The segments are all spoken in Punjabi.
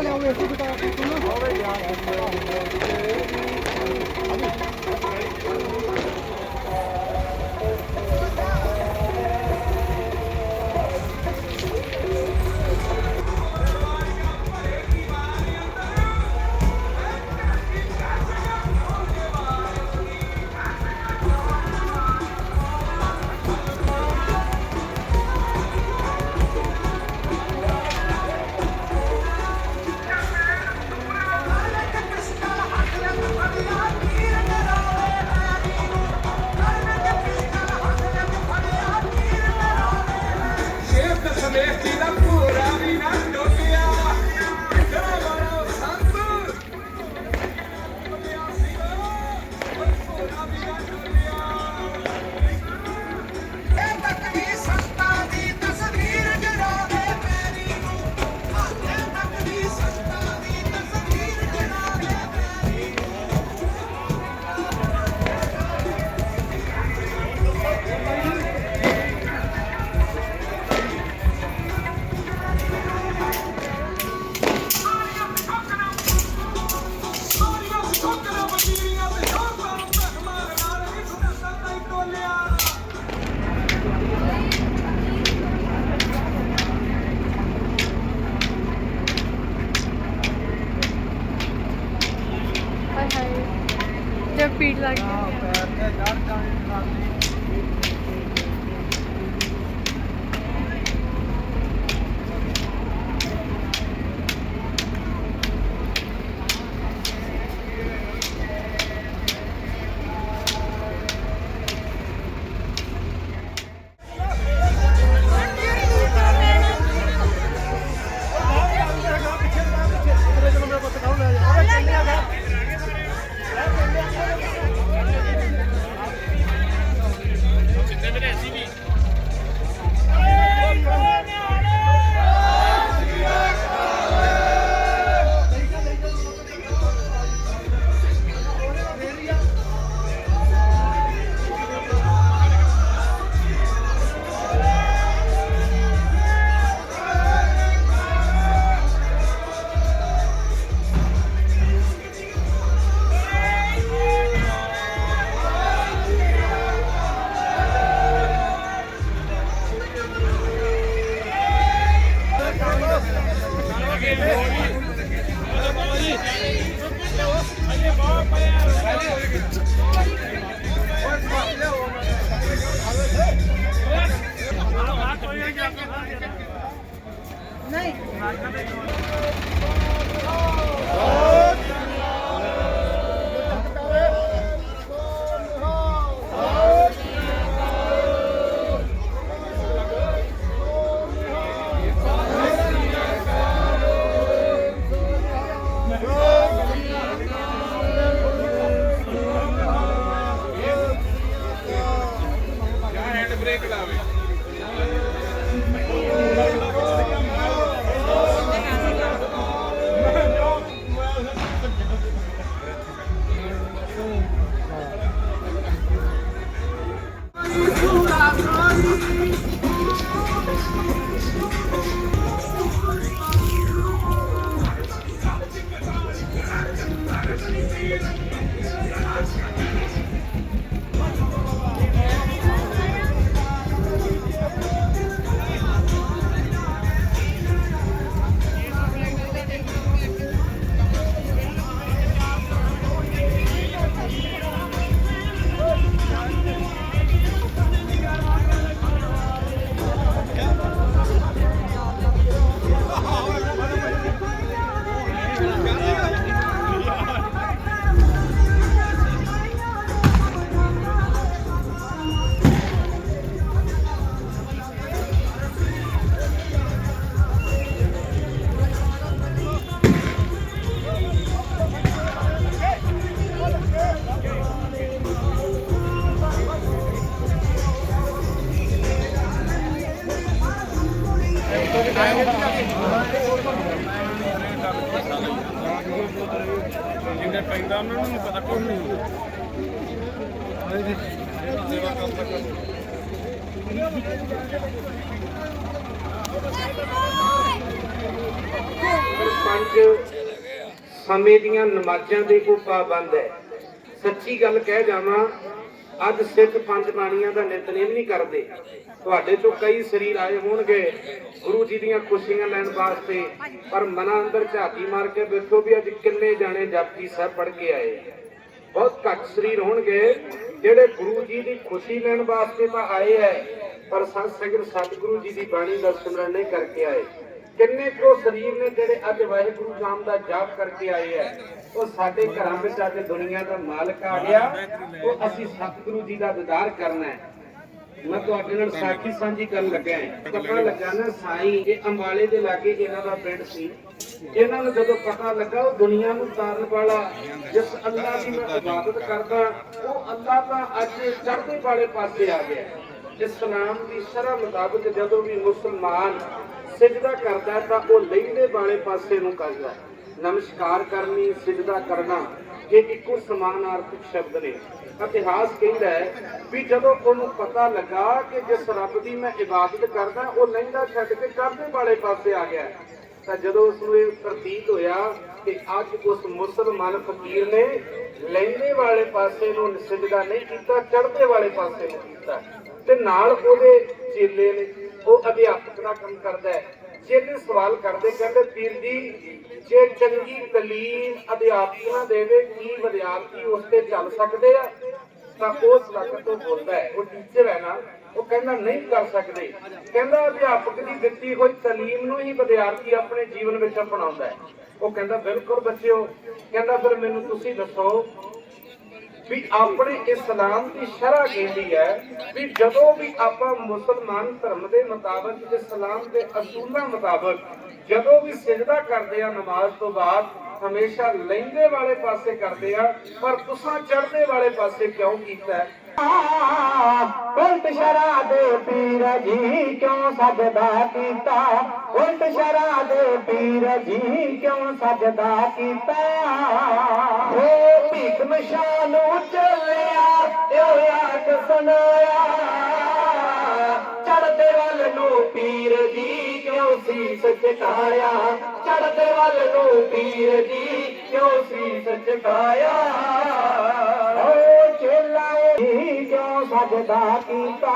两位大家可以出门口外边啊两位家 ਸਮੇਂ ਦੀਆਂ ਨਮਾਜ਼ਾਂ ਦੇ ਕੋ ਪਾਬੰਦ ਹੈ। ਸੱਚੀ ਗੱਲ ਕਹਿ ਜਾਵਾਂ, ਅੱਜ ਸਿੱਖ ਪੰਜ ਬਾਣੀਆਂ ਦਾ ਨਿਤਨੇਮ ਨਹੀਂ ਕਰਦੇ। ਤੁਹਾਡੇ ਚੋਂ ਕਈ ਸਰੀਰ ਆਏ ਹੋਣਗੇ, ਗੁਰੂ ਜੀ ਦੀਆਂ ਖੁਸ਼ੀਆਂ ਲੈਣ ਵਾਸਤੇ, ਪਰ ਮਨਾਂ ਅੰਦਰ ਝਾਤੀ ਮਾਰ ਕੇ ਵੇਖੋ ਵੀ ਅੱਜ ਕਿੰਨੇ ਜਾਣੇ ਜਪਜੀ ਸਾਹਿਬ ਪੜ੍ਹ ਕੇ ਆਏ। ਬਹੁਤ ਘੱਟ ਸਰੀਰ ਹੋਣਗੇ, ਜਿਹੜੇ ਗੁਰੂ ਜੀ ਦੀ ਖੁਸ਼ੀ ਲੈਣ ਵਾਸਤੇ ਤਾਂ ਆਏ ਹੈ, ਪਰ ਸੰਤ ਸੰਗਤ ਸਤਿਗੁਰੂ ਜੀ ਦੀ ਬਾਣੀ ਦਾ ਸਿਮਰਨ ਨਹੀਂ ਕਰਕੇ ਆਏ। ਕਿੰਨੇ ਕੋ ਸਰੀਰ ਨੇ ਜਿਹੜੇ ਅੱਜ ਵਾਹਿਗੁਰੂ ਨਾਮ ਦਾ ਜਾਪ ਕਰਕੇ ਆਏ ਹੈ ਉਹ ਸਾਡੇ ਘਰਾਂ ਵਿੱਚ ਅੱਜ ਦੁਨੀਆ ਦਾ ਮਾਲਕ ਆ ਗਿਆ, ਉਹ ਅਸੀਂ ਸਤਿਗੁਰੂ ਜੀ ਦਾ ਦੀਦਾਰ ਕਰਨਾ ਹੈ। ਮੈਂ ਤੁਹਾਡੇ ਨਾਲ ਸਾਖੀ ਸਾਂਝੀ ਕਰਨ ਲੱਗਾ ਹਾਂ। ਪਤਾ ਲੱਗਾ ਨਾ ਸਾਈ, ਇਹ ਅੰਬਾਲੇ ਦੇ ਲਾਗੇ ਇਹਨਾਂ ਦਾ ਪਿੰਡ ਸੀ। ਇਹਨਾਂ ਨੂੰ ਜਦੋਂ ਪਤਾ ਲੱਗਾ, ਉਹ ਦੁਨੀਆ ਨੂੰ ਤਾਰਨ ਵਾਲਾ, ਜਿਸ ਅੱਲਾ ਦੀ ਮੈਂ ਇਬਾਦਤ ਕਰਦਾ, ਉਹ ਅੱਲਾ ਤਾਂ ਅੱਜ ਚੜ੍ਹਦੇ ਵਾਲੇ ਪਾਸੇ ਆ ਗਿਆ। ਇਸਲਾਮ ਦੀ ਸ਼ਰ੍ਹਾ ਮੁਤਾਬਕ ਜਦੋਂ ਵੀ ਮੁਸਲਮਾਨ ਸਿਜਦਾ ਕਰਦਾ ਤਾਂ ਉਹ ਲਹਿੰਦੇ ਵਾਲੇ ਪਾਸੇ ਨੂੰ ਕਰਦਾ ਨਮਸਕਾਰ ਕਰਨੀ ਸਿਜਦਾ ਕਰਨਾ, ਇਹ ਇੱਕੋ ਸਮਾਨ ਆਰਥਿਕ ਸ਼ਬਦ ਨੇ। ਇਤਿਹਾਸ ਕਹਿੰਦਾ ਹੈ ਵੀ ਜਦੋਂ ਉਹਨੂੰ ਪਤਾ ਲੱਗਾ ਕਿ ਜਿਸ ਰੱਬ ਦੀ ਮੈਂ ਇਬਾਦਤ ਕਰਦਾ, ਉਹ ਲਹਿੰਦਾ ਛੱਡ ਕੇ ਚੜ੍ਹਦੇ ਵਾਲੇ ਪਾਸੇ ਆ ਗਿਆ ਤਾਂ ਜਦੋਂ ਉਸ ਨੂੰ ਇਹ ਪ੍ਰਤੀਤ ਹੋਇਆ ਕਿ ਅੱਜ ਉਸ ਮੁਸਲਮਾਨ ਫਕੀਰ ਨੇ ਲਹਿੰਦੇ ਵਾਲੇ ਪਾਸੇ ਨੂੰ ਸਿਜਦਾ ਨਹੀਂ ਕੀਤਾ, ਚੜ੍ਹਦੇ ਵਾਲੇ ਪਾਸੇ ਨੂੰ ਕੀਤਾ ਤੇ ਨਾਲ ਉਹਦੇ ਚੇਲੇ ਨੇ ਉਹ ਅਧਿਆਪਕ ਦਾ ਕੰਮ ਕਰਦਾ ਹੈ। ਚੇਲੇ ਸਵਾਲ ਕਰਦੇ, ਕਹਿੰਦੇ ਪੀਰ ਜੀ, ਜੇ ਚੰਗੀ ਤਲੀਮ ਅਧਿਆਪਕ ਨਾ ਦੇਵੇ, ਕੀ ਵਿਦਿਆਰਥੀ ਉਸ ਤੇ ਚੱਲ ਸਕਦੇ ਆ? ਤਾਂ ਉਸ ਲੱਗ ਤੋਂ ਬੋਲਦਾ ਹੈ। ਉਹ ਟੀਚਰ ਹੈ ਨਾ, ਉਹ ਕਹਿੰਦਾ, ਨਹੀਂ ਕਰ ਸਕਦੇ। ਕਹਿੰਦਾ, ਅਧਿਆਪਕ ਦੀ ਦਿੱਤੀ ਹੋਈ ਤਾਲੀਮ ਨੂੰ ਹੀ ਵਿਦਿਆਰਥੀ ਆਪਣੇ ਜੀਵਨ ਵਿੱਚ ਅਪਣਾਉਂਦਾ ਹੈ। ਉਹ ਕਹਿੰਦਾ, ਬਿਲਕੁਲ ਬੱਚਿਓ। ਕਹਿੰਦਾ, ਫਿਰ ਮੈਨੂੰ ਤੁਸੀਂ ਦੱਸੋ ਵੀ ਆਪਣੇ ਇਸਲਾਮ ਦੀ ਸ਼ਰ੍ਹਾ ਕਹਿੰਦੀ ਹੈ ਵੀ ਜਦੋਂ ਵੀ ਆਪਾਂ ਮੁਸਲਮਾਨ ਧਰਮ ਦੇ ਮੁਤਾਬਕ ਇਸਲਾਮ ਦੇ ਅਸੂਲਾਂ ਮੁਤਾਬਕ ਜਦੋਂ ਵੀ ਸਿਜਦਾ ਕਰਦੇ ਆ ਨਮਾਜ਼ ਤੋਂ ਬਾਅਦ, ਹਮੇਸ਼ਾ ਲਹਿੰਦੇ ਵਾਲੇ ਪਾਸੇ ਕਰਦੇ ਆ, ਪਰ ਤੁਸਾਂ ਚੜ੍ਹਦੇ ਵਾਲੇ ਪਾਸੇ ਕਿਉਂ ਕੀਤਾ? ਉਲਟ ਸ਼ਰਾ ਦੇ ਪੀਰ ਜੀ ਕਿਉਂ ਸਜਦਾ ਕੀਤਾ? ਉਲਟ ਸ਼ਰਾ ਦੇ ਪੀਰ ਜੀ ਕਿਉਂ ਸਜਦਾ ਕੀਤਾ? ਓ ਭੀਖ ਮਸ਼ਾ ਨੂੰ ਚੱਲਿਆ ਆਖ ਸੁਣਾਇਆ। ਚੜਦੇ ਵੱਲ ਨੂੰ ਪੀਰ ਜੀ ਕਿਉਂ ਸੀਸ ਝੁਕਾਇਆ ਚੜਦੇ ਵੱਲ ਨੂੰ ਪੀਰ ਜੀ, ਕਿਉਂ ਸੀ ਝੁਕਾਇਆ ਓ ਚੇਲਾ ਜੀ ਕਿਉਂ ਸਜਦਾ ਕੀਤਾ?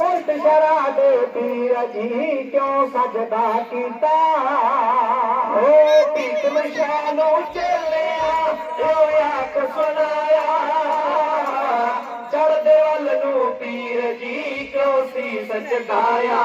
ਉਲਟ ਸ਼ਰਾ ਦੇ ਪੀਰ ਜੀ, ਕਿਉਂ ਸਜਦਾ ਕੀਤਾ? ਓ ਭੀਖ ਮਸ਼ਾ ਨੂੰ ਚੱਲਿਆ ਓ ਸੁਣਾਇਆ। ਚੜਦੇ ਵੱਲ ਨੂੰ ਪੀਰ ਜੀ, ਕਿਉਂ ਸੀ ਸਜਦਾਇਆ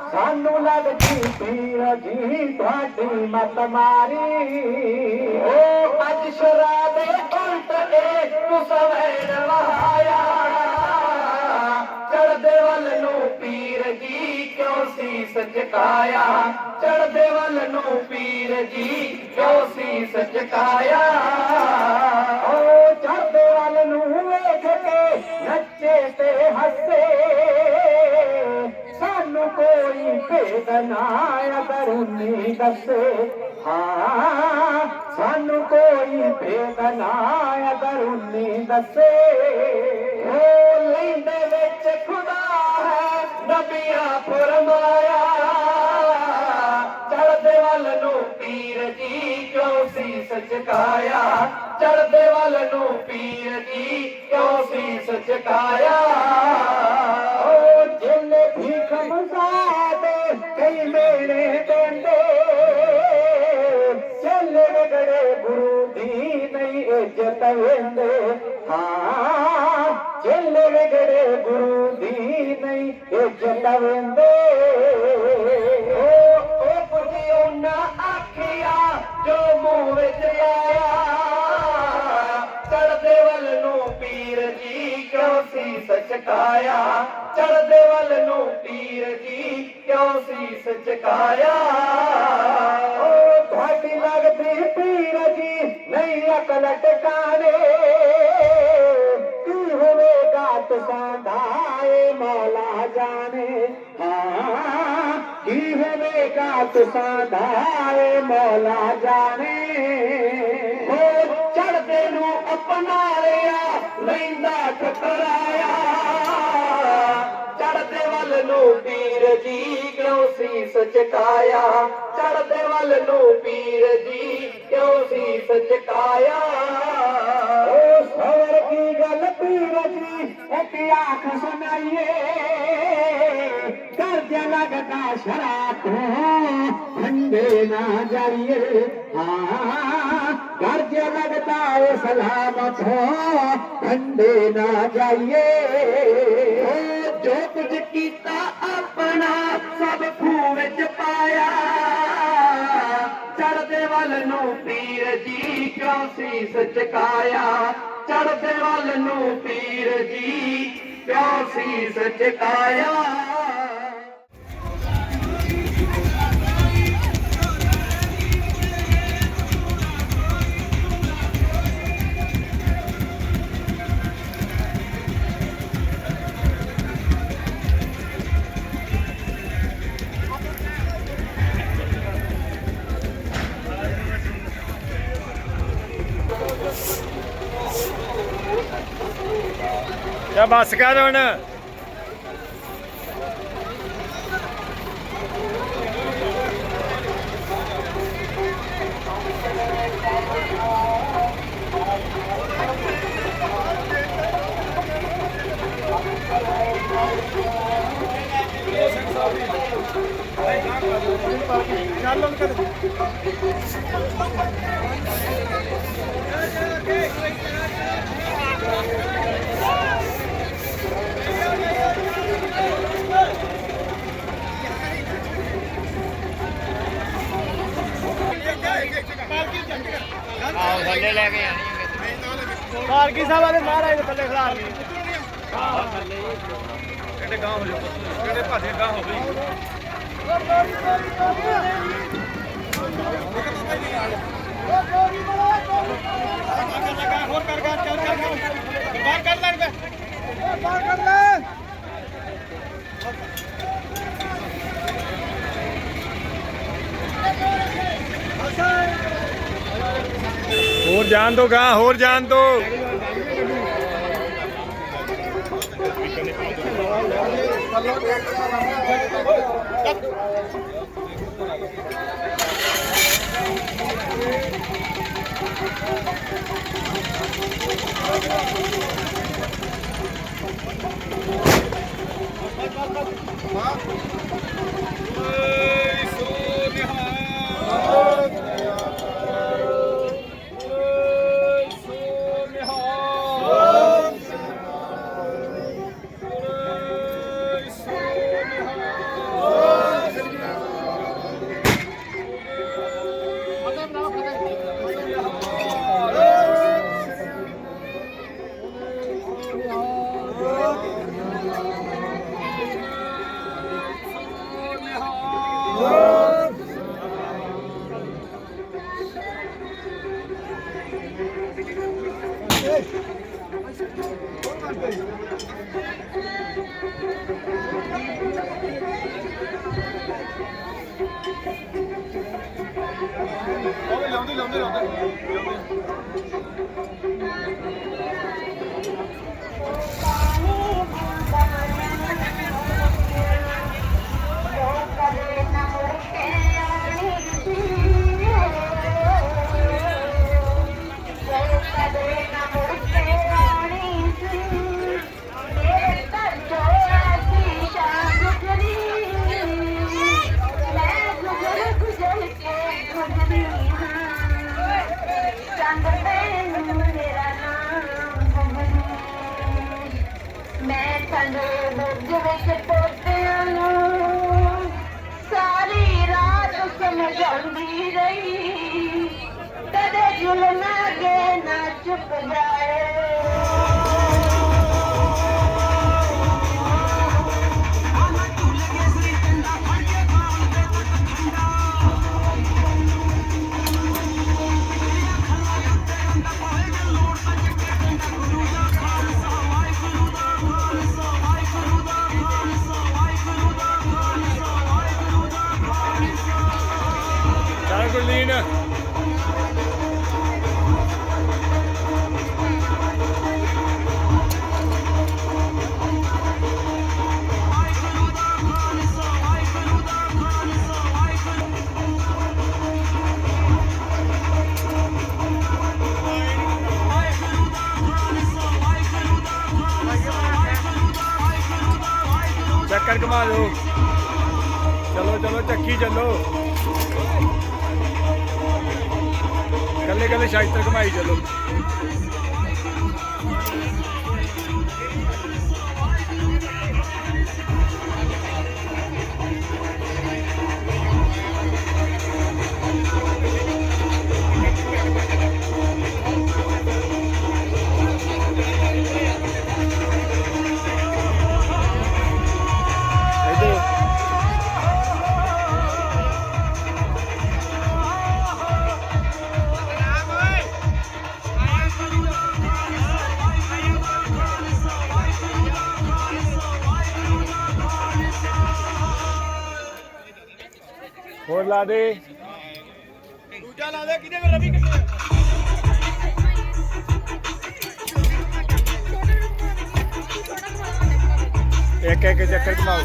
ਸਾਨੂੰ ਲੱਗਦੀ ਪੀਰ ਜੀ, ਤੁਹਾਡੀ ਮਤ ਮਾਰੀ। ਓ ਅੱਜ ਸ਼ਰਾਬੇ ਉਲਟ ਏ ਤੂੰ ਵਹਾਇਆ। ਚੜਦੇ ਵੱਲ ਨੂੰ ਪੀਰ ਜੀ ਕਿਉਂ ਸੀਸ ਝੁਕਾਇਆ? ਚੜਦੇ ਵੱਲ ਨੂੰ ਪੀਰ ਜੀ ਕਿਉਂ ਸੀਸ ਝੁਕਾਇਆ? ਓ ਚੜਦੇ ਵੱਲ ਨੂੰ ਵੇਖ ਕੇ ਨੱਚੇ ਤੇ ਹੱਸੇ। ਕੋਈ ਭੇਦ ਨਾ ਅਦਰੂਨੀ ਦੱਸੇ। ਹਾਂ, ਸਾਨੂੰ ਕੋਈ ਭੇਦ ਨਾ ਅਦਰੂਨੀ ਦੱਸੇ। ਓ ਲੈਂਦੇ ਵਿੱਚ ਖੁਦਾ ਹੈ, ਨਬੀਆਂ ਫਰਮਾਇਆ। ਚੜਦੇ ਵੱਲ ਨੂੰ ਪੀਰ ਜੀ ਕਿਉਂ ਸੀ ਸਚਕਾਇਆ? ਚੜਦੇ ਵੱਲ ਨੂੰ ਪੀਰ ਜੀ ਕਿਉਂ ਸੀ ਸਚਕਾਇਆ? ਇੱਜ਼ਤ ਓ ਓ ਪੁੱਜੀ ਉਹਨਾਂ ਆਖਿਆ, ਜੋ ਮੂੰਹ ਵਿੱਚ ਆਇਆ ਚੜਦੇ ਵੱਲ ਨੂੰ ਪੀਰ ਜੀ ਕਿਉਂ ਸੀ ਸਚਕਾਇਆ? ਚੜਦੇ ਵੱਲ ਨੂੰ ਪੀਰ ਜੀ ਕਿਉਂ ਸੀ ਸਚਕਾਇਆ? ਓ ਤੁਹਾਡੀ ਲੱਗਦੀ ਪੀਰ ਜੀ, ਨਹੀਂ ਅਕਲ ਟਿਕਾਣੇ। ਹੋਵੇਗਾ ਮੌਲਾ ਜਾਣੇ। ਓ ਚੜਦੇ ਨੂੰ ਆਪਣਾ ਲਿਆ ਲੈਂਦਾ ਠਕਰਾਇਆ। ਚੜਦੇ ਵੱਲ ਨੂੰ ਪੀਰ ਜੀ ਕਿਉਂ ਸੀ ਸਚਕਾਇਆ ਚੜਦੇ ਵੱਲ ਨੂੰ ਪੀਰ ਜੀ ਕਿਉਂ ਸੀ ਸਚਕਾਇਆ ਓ ਸਵਰ ਕੀ ਗੱਲ ਪੀਰ ਜੀ, ਇੱਕ ਆਖ ਸੁਣਾਈਏ। ਕਰਜ ਲੱਗਦਾ ਸ਼ਰਾਬ ਠੰਡੇ ਨਾ ਜਾਈਏ। ਹਾਂ ਕਰਜ ਲੱਗਦਾ ਏ ਸਲਾਮਤ ਹੋ। ਠੰਡੇ ਨਾ ਜਾਈਏ। ਓ ਜੋ ਕੁਝ ਕੀਤਾ ਆਪਣਾ ਸਭ ਖੂਹ ਵਿੱਚ ਪਾਇਆ। ਚੜਦੇ ਵੱਲ ਨੂੰ ਪੀਰ ਜੀ ਕਿਉਂ ਸੀ ਸਚਕਾਇਆ ਚੜਦੇ ਵੱਲ ਨੂੰ ਪੀਰ ਜੀ ਕਿਉਂ ਸੀ ਸਚਕਾਇਆ ਬਸ ਕਰ ਹੁਣ। ਥੱਲੇ ਲੈ ਕੇ ਆਣੀ ਪਾਲਕੀ ਸਾਹਿਬ ਵਾਲੇ ਮਹਾਰਾਜ ਦੇ ਥੱਲੇ ਖੜਾ ਲਈ। ਕਿਹੜੇ ਗਾਂ ਹੋ ਜਾਓ। ਕਿਹੜੇ ਭਾਜੇ ਗਾਂ ਹੋ ਗਈ ਬਾਹਰ ਕਰ ਲੈ ਹੋਰ ਜਾਣ ਦੋ ਗਾਂ ਹੋਰ ਜਾਣ ਦੋ। ਮੈਂ ਠੰਡੇ ਬੁਰਜ ਸਮਝਾਉਂਦੀ ਰਹੀ। ਕਦੇ ਜ਼ੁਲਮ ਅਗੇ ਨਾ ਚੁੱਪ ਜਾਏ। ਚੱਕਰ ਚਲੋ ਚਲੋ ਚੱਕੀ ਚੱਲੋ। ਕੱਲੇ ਕੱਲੇ ਸ਼ਾਇਸਤਰ ਘੁਮਾਈ ਚੱਲੋ। ਹੋਰ ਲਾ ਦੇ। ਦੂਜਾ ਲਾ ਦੇ ਕਿਹਦੇ ਕੋਲ ਰਵੀ ਕਿੰਨੇ ਇੱਕ ਇੱਕ ਚੱਕਰ ਘਮਾਓ।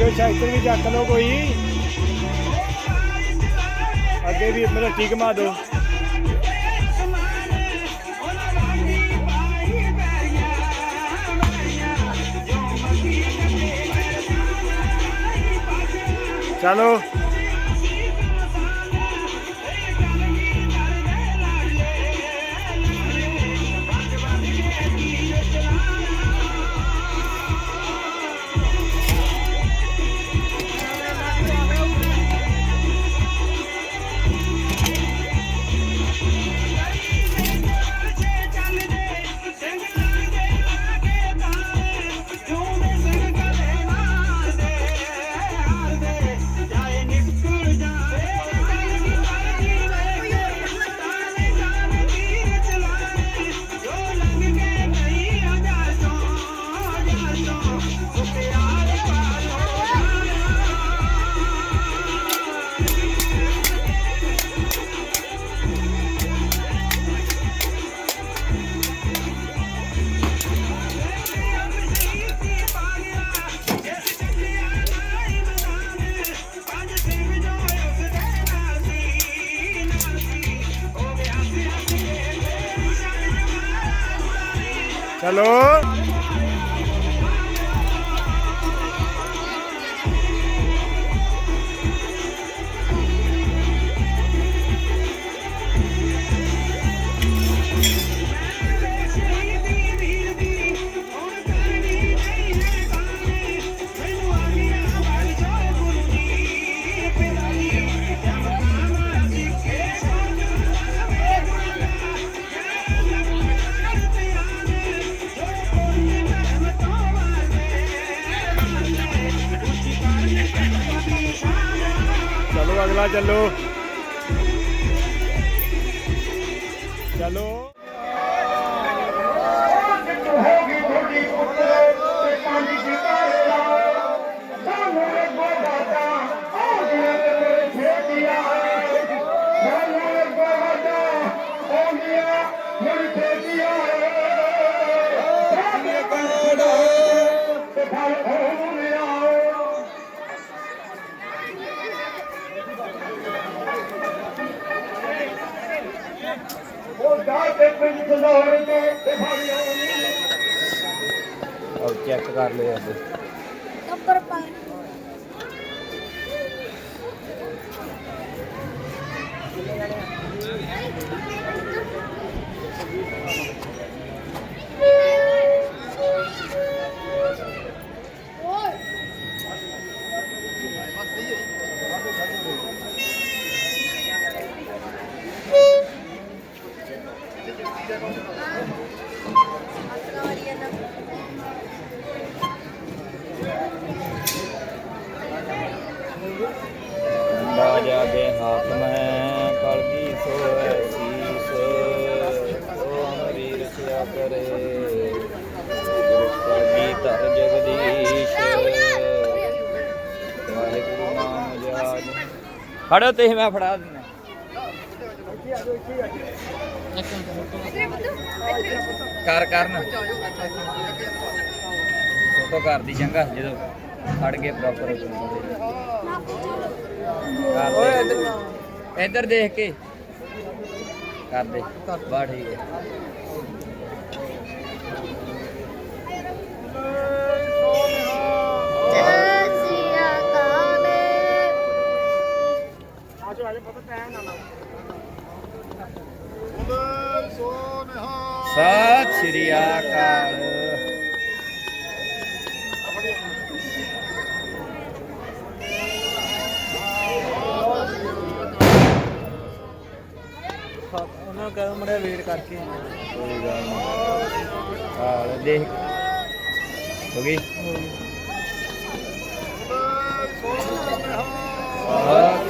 ਅੱਗੇ ਸਾਈਕਲ ਵੀ ਚੱਕ ਲਓ ਕੋਈ। ਅੱਗੇ ਵੀ ਮੇਰਾ ਠੀਕ ਮਾ ਦਿਓ। ਚਲੋ। ਚਲੋ ਚਲੋ ਅਗਲਾ ਚੱਲੋ। ਚਲੋ। ਉਹ ਜਾ ਕੇ ਪਿੰਡ ਸੰਧੌੜ ਤੋਂ ਤੇ ਫਲ ਆਉਂਦੀ ਔਰ ਚੈੱਕ ਕਰ ਲਿਓ ਅੱਜ ਬਾਜਾ ਖੜੋ ਤੇ ਮੈਂ ਫੜਾ ਦਿੰਦਾ। ਕਰ ਕਰਨ। ਫੋਟੋ ਕਰਦੀ ਚੰਗਾ ਜਦੋਂ ਖੜ ਗਏ ਪ੍ਰੋਪਰ ਓਏ ਇੱਧਰ ਇੱਧਰ ਦੇਖ ਕੇ। ਕਰ ਦੇ। ਬਾ ਠੀਕ ਹੈ। ਸਤਿ ਸ਼੍ਰੀ ਅਕਾਲ। ਉਹਨਾਂ ਨੂੰ ਕਹਿੰਦਾ ਮੜਿਆ ਵੇਟ ਕਰਕੇ। ਕੋਈ ਗੱਲ ਨਹੀਂ ਹਾਲ ਦੇਖ। ਹੋ ਗਈ? ਸਤਿ ਸ਼੍ਰੀ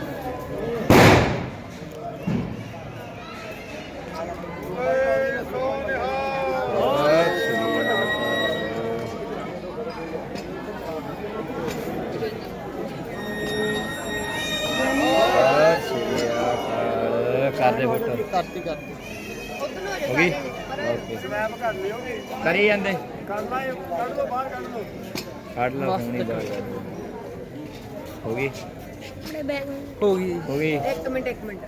ਕਰਦੇ ਫੋਟੋ ਕਰਤੀ ਕਰਤੀ ਹੋ ਗਈ ਓਕੇ ਕਰੀ ਜਾਂਦੇ। ਕੱਢ ਲਾ ਕੱਢ ਦੋ ਬਾਹਰ ਕੱਢ ਦੋ ਕੱਢ ਲਓ। ਹੋ ਗਈ? ਹੋ ਗਈ। ਹੋ ਗਈ। ਇੱਕ ਮਿੰਟ ਇੱਕ ਮਿੰਟ।